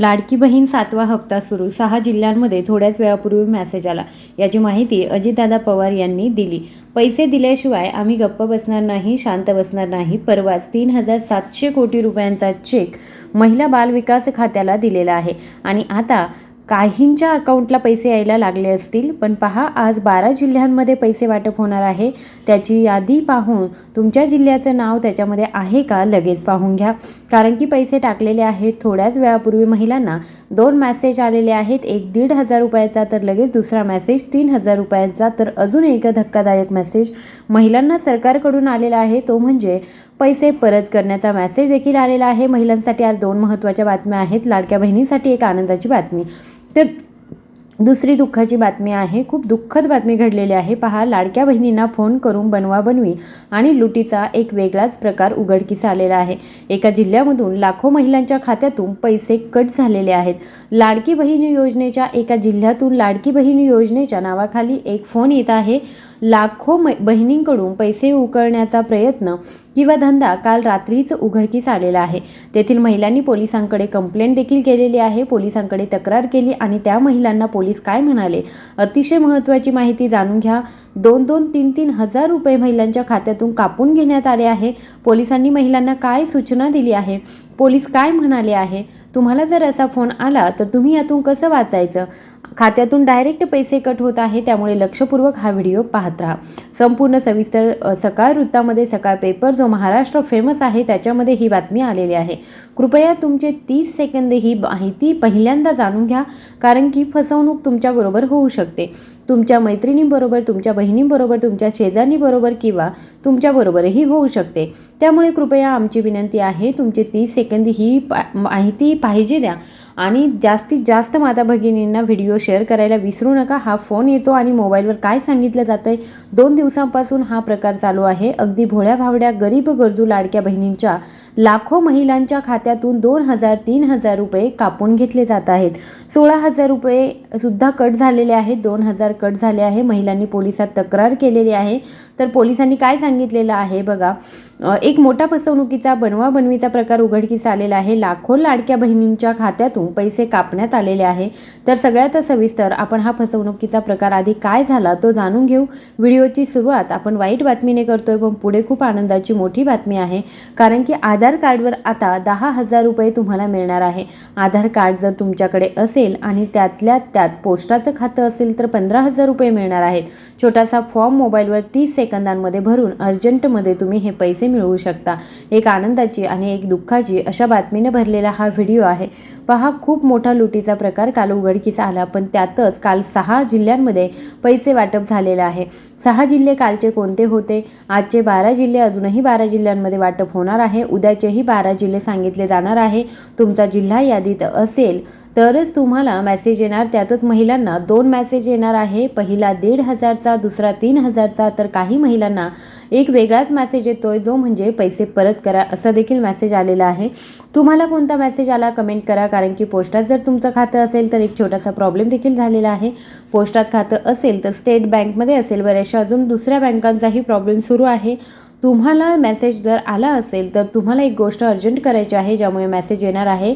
लाडकी बहीण सातवा हप्ता सुरू. सहा जिल्ह्यांमध्ये थोड्याच वेळापूर्वी मेसेज आला. याची माहिती अजितदादा पवार यांनी दिली. पैसे दिल्याशिवाय आम्ही गप्प बसणार नाही शांत बसणार नाही. परवाच तीन हजार सातशे कोटी रुपयांचा चेक महिला बालविकास खात्याला दिलेला आहे. आणि आता काहींच्या अकाउंटला पैसे यायला लागले असतील पण पहा आज बारा जिल्ह्यांमध्ये पैसे वाटप होणार आहे. त्याची यादी पाहून तुमच्या जिल्ह्याचं नाव त्याच्यामध्ये आहे का लगेच पाहून घ्या. कारण की पैसे टाकलेले आहेत थोड्याच वेळापूर्वी महिलांना. दोन मॅसेज आलेले आहेत एक दीड हजार रुपयाचा तर लगेच दुसरा मॅसेज तीन हजार रुपयांचा तर अजून एक धक्कादायक मेसेज महिलांना सरकारकडून आलेला आहे तो म्हणजे पैसे परत करण्याचा मेसेज देखील आलेला आहे. महिलांसाठी आज दोन महत्त्वाच्या बातम्या आहेत. लाडक्या बहिणीसाठी एक आनंदाची बातमी. तर दुसरी दुःखाची बातमी आहे. खूप दुःखद बातमी घडलेली आहे. पहा लाडक्या बहिणींना फोन करून बनवा बनवी आणि लुटीचा एक वेगळाच प्रकार उघडकीस आलेला आहे. एका जिल्ह्यामधून लाखो महिलांच्या खात्यातून पैसे कट झालेले आहेत. लाडकी बहिणी योजनेच्या एका जिल्ह्यातून लाडकी बहिणी योजनेच्या नावाखाली एक फोन येत आहे. लाखो मै बहिणींकडून पैसे उकळण्याचा प्रयत्न किंवा धंदा काल रात्रीच उघडकीस आलेला आहे. तेथील महिलांनी पोलिसांकडे कंप्लेंट देखील केलेली आहे. पोलिसांकडे तक्रार केली आणि त्या महिलांना पोलीस काय म्हणाले? अतिशय महत्त्वाची माहिती जाणून घ्या. दोन दोन तीन तीन हजार रुपये महिलांच्या खात्यातून कापून घेण्यात आले आहे. पोलिसांनी महिलांना काय सूचना दिली आहे? पोलीस काय म्हणाले आहे? तुम्हाला जर असा फोन आला तर तुम्ही यातून कसं वाचायचं? खात्यातून डायरेक्ट पैसे कट होत आहे त्यामुळे लक्षपूर्वक हा व्हिडिओ पाहत राहा. संपूर्ण सविस्तर सकाळ वृत्तामध्ये सकाळ पेपर जो महाराष्ट्र फेमस आहे त्याच्यामध्ये ही बातमी आलेली आहे. कृपया तुमचे तीस सेकंद ही माहिती पहिल्यांदा जाणून घ्या कारण की फसवणूक तुमच्याबरोबर होऊ शकते. तुमच्या मैत्रिणींबरोबर तुमच्या बहिणींबरोबर तुमच्या शेजारीबरोबर किंवा तुमच्याबरोबरही होऊ शकते. त्यामुळे कृपया आमची विनंती आहे तुमचे तीस सेकंद ही पा माहिती पाहिजे द्या. आणि जास्तीत जास्त माता भगिनींना व्हिडिओ शेअर करायला विसरू नका. हा फोन येतो आणि मोबाईलवर काय सांगितलं जातं आहे दोन दिवसांपासून हा प्रकार चालू आहे. अगदी भोळ्या भावड्या गरीब गरजू लाडक्या बहिणींच्या लाखो महिलांच्या खात्यातून दोन हजार तीन हजार रुपये कापून घेतले जात आहेत. सोळा हजार रुपये सुद्धा कट झालेले आहेत. दोन हजार कट झाले आहे. महिलांनी पोलिसात तक्रार केलेली आहे. तर पोलिसांनी काय सांगितलेलं आहे बघा एक मोठा फसवणुकीचा बनवाबनवीचा प्रकार उघडकीस आलेला आहे. लाखो लाडक्या बहिणींच्या खात्यातून पैसे कापण्यात आलेले आहे. तर सगळ्यात सविस्तर आपण हा फसवणुकीचा प्रकार आधी काय झाला तो जाणून घेऊ. व्हिडिओची सुरुवात आपण वाईट बातमीने करतोय पण पुढे खूप आनंदाची मोठी बातमी आहे. कारण की आधार कार्डवर आता दहा हजार रुपये तुम्हाला मिळणार आहे. आधार कार्ड जर तुमच्याकडे असेल आणि त्यातल्या त्यात पोस्टाचं खातं असेल तर पंधरा हजार रुपये मिळणार आहेत. छोटासा फॉर्म मोबाईलवर तीस सेकंदांमध्ये भरून अर्जंटमध्ये तुम्ही हे पैसे मिळवू शकता. एक आनंदाची आणि एक दुःखाची अशा बातमीने भरलेला हा व्हिडिओ आहे. पहा खूप मोठा लुटीचा प्रकार काल उघडकीस आला पण त्यातच काल सहा जिल्ह्यांमध्ये पैसे वाटप झालेले आहे. सहा जिल्हे कालचे कोणते होते? आजचे बारा जिल्हे अजूनही बारा जिल्ह्यांमध्ये वाटप होणार आहे. उद्याचेही बारा जिल्हे सांगितले जाणार आहे. तुमचा जिल्हा यादीत असेल तरच तुम्हाला मॅसेज येणार. त्यातच महिलांना दोन मॅसेज येणार आहे. पहिला दीड हजारचा दुसरा तीन हजारचा तर काही महिलांना एक वेगळाच मेसेज येतोय जो म्हणजे पैसे परत करा असा देखील मॅसेज आलेला आहे. तुम्हाला कोणता मॅसेज आला कमेंट करा कारण की पोस्टात जर तुमचं खातं असेल तर एक छोटासा प्रॉब्लेम देखील झालेला आहे. पोस्टात खातं असेल तर स्टेट बँकमध्ये असेल. बऱ्याचशा अजून दुसऱ्या बँकांचाही प्रॉब्लेम सुरू आहे. तुम्हाला मेसेज जर आला असेल तर तुम्हाला एक गोष्ट अर्जंट करायची आहे ज्यामुळे मेसेज येणार आहे.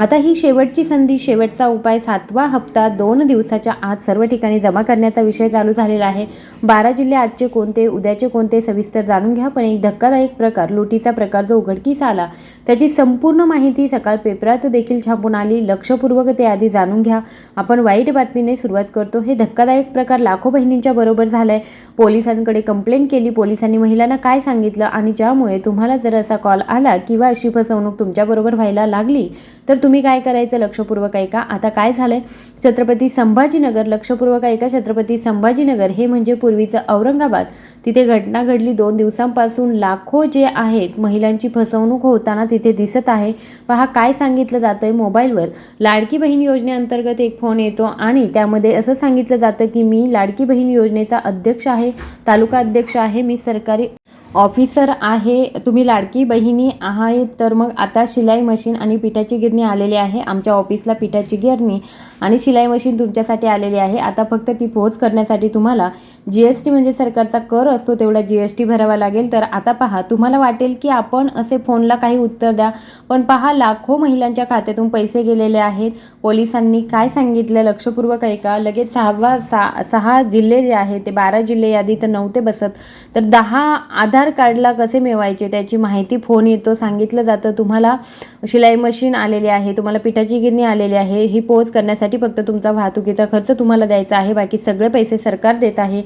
आता ही शेवटची संधी शेवटचा उपाय सातवा हप्ता दोन दिवसाच्या आत सर्व ठिकाणी जमा करण्याचा विषय चालू झालेला आहे. बारा जिल्हे आजचे कोणते उद्याचे कोणते सविस्तर जाणून घ्या. पण एक धक्कादायक प्रकार लुटीचा प्रकार जो उघडकीस आला त्याची संपूर्ण माहिती सकाळ पेपरात देखील छापून आली. लक्षपूर्वक ते आधी जाणून घ्या. आपण वाईट बातमीने सुरुवात करतो. हे धक्कादायक प्रकार लाखो बहिणींच्या बरोबर झालाय. पोलिसांकडे कंप्लेंट केली. पोलिसांनी महिलांना काय सांगितलं? आणि ज्यामुळे तुम्हाला जर असा कॉल आला किंवा अशी फसवणूक तुमच्याबरोबर व्हायला लागली तर तुम्ही काय करायचं लक्षपूर्वक ऐका. आता काय झालंय? छत्रपती संभाजीनगर लक्षपूर्वक ऐका. छत्रपती संभाजीनगर हे म्हणजे पूर्वीचं औरंगाबाद. तिथे घटना घडली दोन दिवसांपासून. लाखो जे आहेत महिलांची फसवणूक होताना तिथे दिसत आहे. पहा काय सांगितलं जातं आहे मोबाईलवर? लाडकी बहीण योजनेअंतर्गत एक फोन येतो आणि त्यामध्ये असं सांगितलं जातं की मी लाडकी बहीण योजनेचा अध्यक्ष आहे तालुका अध्यक्ष आहे मी सरकारी ऑफिसर आहे तुम्ही लाडकी बहिणी आहे तर मग आता शिलाई मशीन आणि पिठाची गिरणी आलेली आहे. आमच्या ऑफिसला पिठाची गिरणी आणि शिलाई मशीन तुमच्यासाठी आलेली आहे. आता फक्त ती पोहोच करण्यासाठी तुम्हाला जी एस टी म्हणजे सरकारचा कर असतो तेवढा जी एस टी भरावा लागेल. तर आता पहा तुम्हाला वाटेल की आपण असे फोनला काही उत्तर द्या पण पहा लाखो महिलांच्या खात्यातून पैसे गेलेले आहेत. पोलिसांनी काय सांगितलं? लक्षपूर्वक ऐका. लगेच सहावा सहा सहा जिल्हे जे आहेत ते बारा जिल्हे यादी तर नव्हते बसत. तर दहा आधार आधार कार्डला कसे मिळवायचे त्याची माहिती फोन येतो सांगितलं जातं. तुम्हाला शिलाई मशीन आलेली आहे तुम्हाला पिठाची गिरणी आलेली आहे ही पोच करण्यासाठी फक्त तुमचा वाहतुकीचा खर्च तुम्हाला द्यायचा आहे. बाकी सगळे पैसे सरकार देत आहे.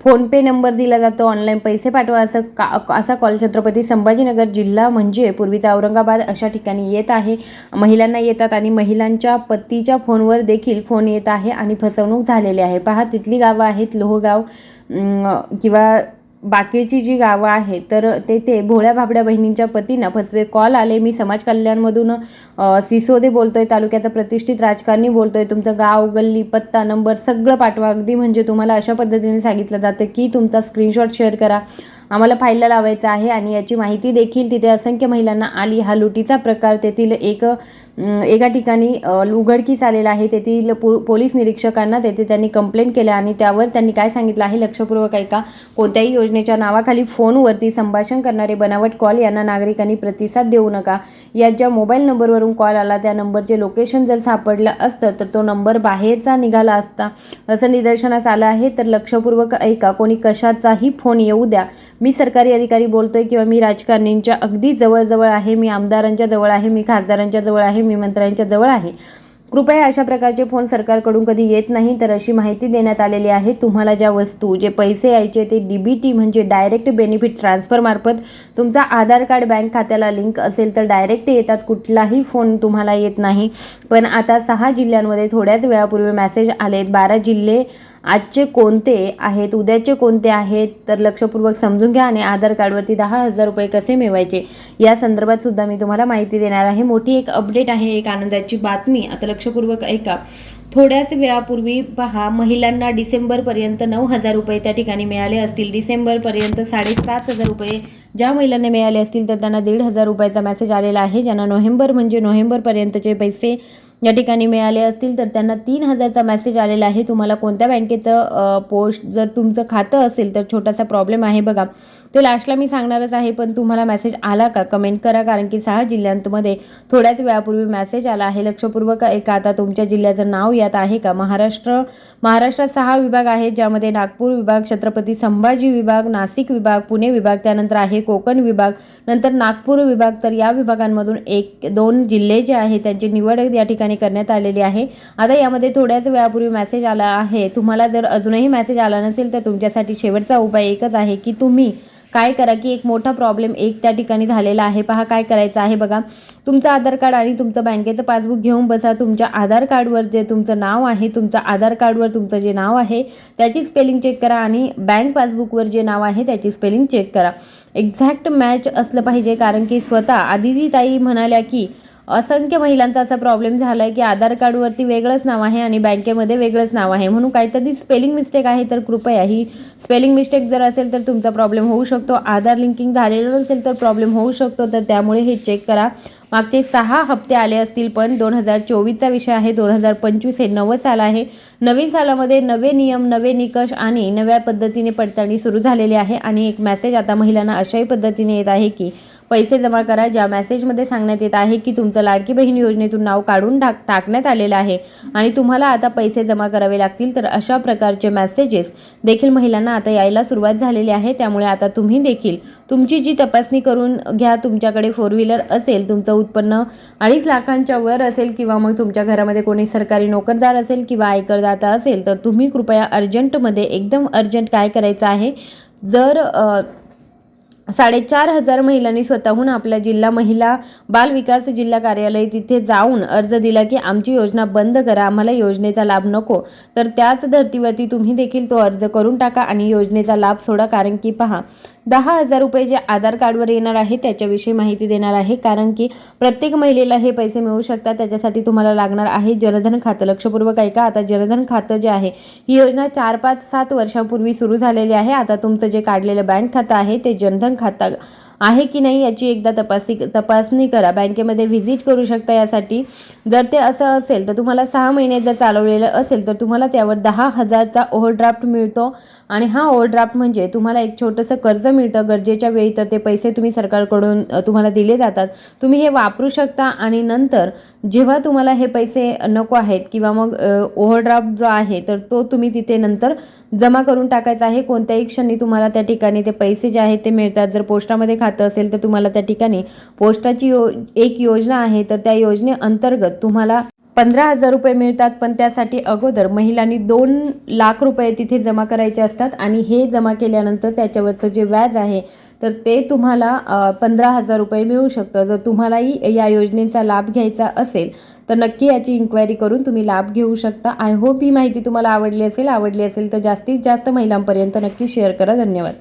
फोनपे नंबर दिला जातो ऑनलाईन पैसे पाठवा असं का असा कॉल छत्रपती संभाजीनगर जिल्हा म्हणजे पूर्वीचा औरंगाबाद अशा ठिकाणी येत आहे. महिलांना येतात आणि महिलांच्या पतीच्या फोनवर देखील फोन येत आहे आणि फसवणूक झालेली आहे. पहा तिथली गावं आहेत लोहगाव किंवा बाकीची जी गावं आहेत तर तेथे भोळ्या भाबड्या बहिणींच्या पतींना फसवे कॉल आले. मी समाज कल्याणमधून सिसोदे बोलतोय तालुक्याचा प्रतिष्ठित राजकारणी बोलतोय. तुमचं गाव गल्ली पत्ता नंबर सगळं पाठवा. अगदी म्हणजे तुम्हाला अशा पद्धतीने सांगितलं जातं की तुमचा स्क्रीनशॉट शेअर करा. आम्हाला फाईलला लावायचं आहे आणि याची माहिती देखील तिथे असंख्य महिलांना आली. हा लुटीचा प्रकार तेथील एक एका ठिकाणी उघडकीस आलेला आहे. तेथील पो पोलीस निरीक्षकांना तेथे त्यांनी कंप्लेंट केल्या आणि त्यावर त्यांनी काय सांगितलं आहे लक्षपूर्वक ऐका. कोणत्याही योजनेच्या नावाखाली फोनवरती संभाषण करणारे बनावट कॉल यांना नागरिकांनी प्रतिसाद देऊ नका. या ज्या मोबाईल नंबरवरून कॉल आला. त्या नंबरचे लोकेशन जर सापडलं असतं तर तो नंबर बाहेरचा निघाला असता. असं निदर्शनास आलं आहे. तर लक्षपूर्वक ऐका. कोणी कशाचाही फोन येऊ द्या. मी सरकारी अधिकारी बोलतोय किंवा मी राजकारणींच्या अगदी जवळजवळ आहे मी आमदारांच्या जवळ आहे मी खासदारांच्या जवळ आहे मी मंत्र्यांच्या जवळ आहे. कृपया अशा प्रकारचे फोन सरकारकडून कधी येत नाही तर अशी माहिती देण्यात आलेली आहे. तुम्हाला ज्या वस्तू जे पैसे यायचे ते डी बी टी म्हणजे डायरेक्ट बेनिफिट ट्रान्सफरमार्फत तुमचा आधार कार्ड बँक खात्याला लिंक असेल तर डायरेक्ट येतात कुठलाही फोन तुम्हाला येत नाही. पण आता सहा जिल्ह्यांमध्ये थोड्याच वेळापूर्वी मेसेज आलेत. बारा जिल्हे आजचे कोणते आहेत उद्याचे कोणते आहेत तर लक्षपूर्वक समजून घ्या आणि आधार कार्डवरती दहा हजार रुपये कसे मिळवायचे? या संदर्भात सुद्धा मी तुम्हाला माहिती देणार आहे. मोठी एक अपडेट आहे एक आनंदाची बातमी. आता लक्षपूर्वक ऐका. थोड्याच वेळापूर्वी पहा महिलांना डिसेंबरपर्यंत नऊ हजार रुपये त्या ठिकाणी मिळाले असतील. डिसेंबरपर्यंत साडेसात हजार रुपये ज्या महिलांना मिळाले असतील तर त्यांना दीड हजार रुपयाचा मेसेज आलेला आहे ज्यांना नोव्हेंबर म्हणजे नोव्हेंबरपर्यंतचे पैसे या ठिकाणी मिळाले असतील तर त्यांना तीन हजारचा मेसेज आलेला आहे. तुम्हाला कोणत्या बँकेचं पोस्ट जर तुमचं खातं असेल तर छोटासा प्रॉब्लेम आहे बघा. ते लास्टला मी सांगणारच आहे पण तुम्हाला मेसेज आला का? कमेंट करा कारण की सहा जिल्ह्यांमध्ये थोड्याच वेळापूर्वी मेसेज आला आहे. लक्षपूर्वक एका आता तुमच्या जिल्ह्याचं नाव यात आहे का? महाराष्ट्र महाराष्ट्रात सहा विभाग आहेत ज्यामध्ये नागपूर विभाग छत्रपती संभाजी विभाग नाशिक विभाग पुणे विभाग त्यानंतर आहे कोकण विभाग नंतर नागपूर विभाग. तर या विभागांमधून एक दोन जिल्हे जे आहेत त्यांची निवड या ठिकाणी करण्यात आलेली आहे. आता यामध्ये थोड्याच वेळापूर्वी मेसेज आला आहे. तुम्हाला जर अजूनही मेसेज आला नसेल तर तुमच्यासाठी शेवटचा उपाय एकच आहे की तुम्ही काय करा की एक मोठा प्रॉब्लेम एक त्या ठिकाणी झालेला आहे. पहा काय करायचं आहे बघा. तुमचं आधार कार्ड आणि तुमचं बँकेचं पासबुक घेऊन बसा. तुमच्या आधार कार्डवर जे तुमचं नाव आहे तुमचं आधार कार्डवर तुमचं जे नाव आहे त्याची स्पेलिंग चेक करा आणि बँक पासबुकवर जे नाव आहे त्याची स्पेलिंग चेक करा. एक्झॅक्ट मॅच असलं पाहिजे कारण की स्वतः आदिती ताई म्हणाल्या की असंख्य महिलांचा असा प्रॉब्लेम झाला आहे की आधार कार्डवरती वेगळंच नाव आहे आणि बँकेमध्ये वेगळंच नाव आहे. म्हणून काहीतरी स्पेलिंग मिस्टेक आहे तर कृपया ही स्पेलिंग मिस्टेक जर असेल तर तुमचा प्रॉब्लेम होऊ शकतो. आधार लिंकिंग झालेलं नसेल तर प्रॉब्लेम होऊ शकतो. तर त्यामुळे हे चेक करा. मागचे सहा हप्ते आले असतील पण दोन हजार चोवीसचा विषय आहे. दोन हजार पंचवीस हे नवं साल आहे. नवीन सालामध्ये नवे नियम नवे निकष आणि नव्या पद्धतीने पडताळणी सुरू झालेली आहे. आणि एक मेसेज आता महिलांना अशाही पद्धतीने येत आहे की पैसे जमा करा ज्या मेसेजमध्ये सांगण्यात येत आहे की तुमचं लाडकी बहीण योजनेतून नाव काढून टाक टाकण्यात आलेलं आहे आणि तुम्हाला आता पैसे जमा करावे लागतील तर अशा प्रकारचे मेसेजेस देखील महिलांना आता यायला सुरुवात झालेली आहे. त्यामुळे आता तुम्ही देखील तुमची जी तपासणी करून घ्या तुमच्याकडे फोर व्हीलर असेल तुमचं उत्पन्न अडीच लाखांच्या वर असेल किंवा मग तुमच्या घरामध्ये कोणी सरकारी नोकरदार असेल किंवा आयकरदाता असेल तर तुम्ही कृपया अर्जंटमध्ये एकदम अर्जंट काय करायचं आहे? जर साडेचार हजार महिलांनी स्वतःहून आपला जिल्हा महिला बाल विकास जिल्हा कार्यालय तिथे जाऊन अर्ज दिला की आमची योजना बंद करा आम्हाला योजनेचा लाभ नको. तर त्याच धर्तीवरती तुम्ही देखील तो अर्ज करून टाका आणि योजनेचा लाभ सोडा कारण की पहा दहा हजार रुपये जे आधार कार्डवर येणार आहे त्याच्याविषयी माहिती देणार आहे. कारण की प्रत्येक महिलेला हे पैसे मिळू शकतात. त्याच्यासाठी तुम्हाला लागणार आहे जनधन खातं. लक्षपूर्वक ऐका. आता जनधन खातं जे आहे ही योजना चार पाच सात वर्षांपूर्वी सुरू झालेली आहे. आता तुमचं जे काढलेलं बँक खातं आहे ते जनधन खातं आहे की नाही याची एकदा तपासी तपासणी करा. बँकेमध्ये व्हिजिट करू शकता यासाठी. जर ते असं असेल तर तुम्हाला सहा महिने जर चालवलेलं असेल तर तुम्हाला त्यावर दहा हजारचा ओव्हरड्राफ्ट मिळतो. आणि हा ओव्हरड्राफ्ट म्हणजे तुम्हाला एक छोटंसं कर्ज मिळतं. गरजेच्या वेळी तर ते पैसे तुम्ही सरकारकडून तुम्हाला दिले जातात. तुम्ही हे वापरू शकता आणि नंतर जेव्हा तुम्हाला हे पैसे नको आहेत किंवा मग ओव्हरड्राफ्ट जो आहे तर तो तुम्ही तिथे नंतर जमा करून टाकायचा आहे. कोणत्याही क्षणी तुम्हाला त्या ठिकाणी ते पैसे जे आहेत ते मिळतात. जर पोस्टामध्ये खा खातं असेल तर तुम्हाला त्या ठिकाणी पोस्टाची यो एक योजना आहे. तर त्या योजनेअंतर्गत तुम्हाला पंधरा हजार रुपये मिळतात. पण त्यासाठी अगोदर महिलांनी दोन लाख रुपये तिथे जमा करायचे असतात. आणि हे जमा केल्यानंतर त्याच्यावरचं जे व्याज आहे तर ते तुम्हाला पंधरा हजार रुपये मिळू शकतं. जर तुम्हालाही या योजनेचा लाभ घ्यायचा असेल तर नक्की याची इन्क्वायरी करून तुम्ही लाभ घेऊ शकता. आय होप ही माहिती तुम्हाला आवडली असेल. आवडली असेल तर जास्तीत जास्त महिलांपर्यंत नक्की शेअर करा. धन्यवाद.